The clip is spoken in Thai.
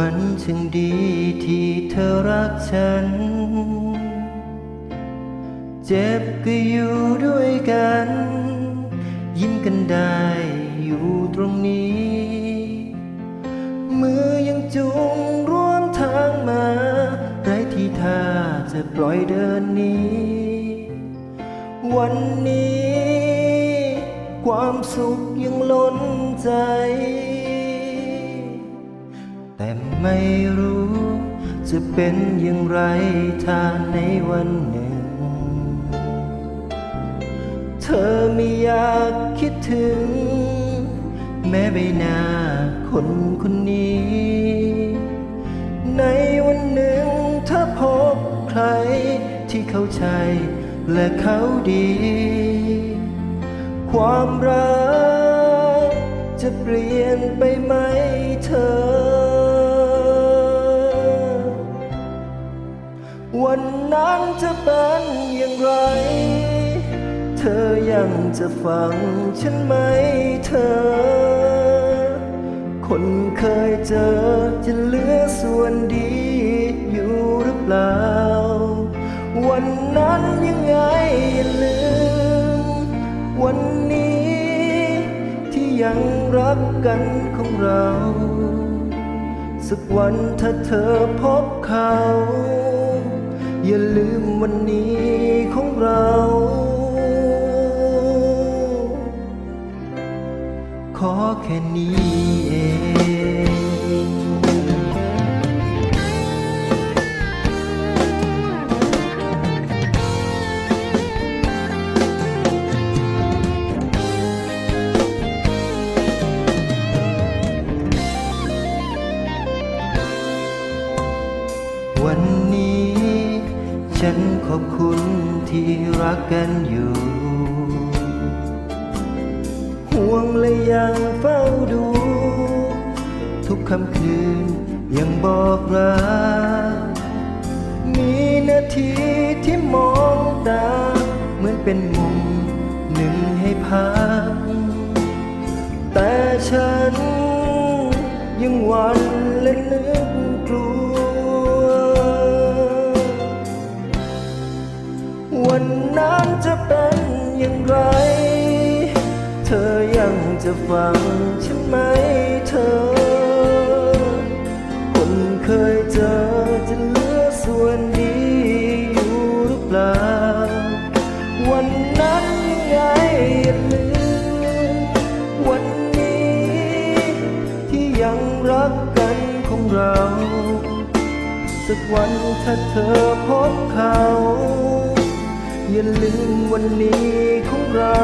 มันช่างดีที่เธอรักฉัน เจ็บก็อยู่ด้วยกัน ยิ้มกันได้อยู่ตรงนี้ มือยังจูงร่วมทางมาไรที่ท่าจะปล่อยเดินนี้ วันนี้ ความสุขยังล้นใจ แต่ไม่รู้ จะเป็นอย่างไรถ้าในวันหนึ่ง เธอไม่อยากคิดถึง แม้ใบหน้าคนคนนี้ ในวันหนึ่งถ้าพบใครที่เข้าใจและเขาดี ความรักจะเปลี่ยนไปไหม วันนั้นจะเป็นอย่างไร เธอยังจะฟังฉันไหมเธอ คนเคยเจอจะเหลือส่วนดีอยู่หรือเปล่า วันนั้นยังไงอย่าลืม วันนี้ที่ยังรักกันของเรา สักวันถ้าเธอพบเขา วันนี้ของเรา ขอแค่นี้เองวันนี้ ฉันขอบคุณที่รักกันอยู่ ห่วงและยังเฝ้าดู ทุกคำคืนยังบอกรักมีนาทีที่มองตา เหมือนเป็นมุมหนึ่งให้พัก จะฟังฉันไหมเธอ คนเคยเจอจะเหลือส่วนดีอยู่หรือเปล่า วันนั้นยังไงอย่าลืมวันนี้ ที่ยังรักกันของเรา สักวันถ้าเธอพบเขา อย่าลืมวันนี้ของเรา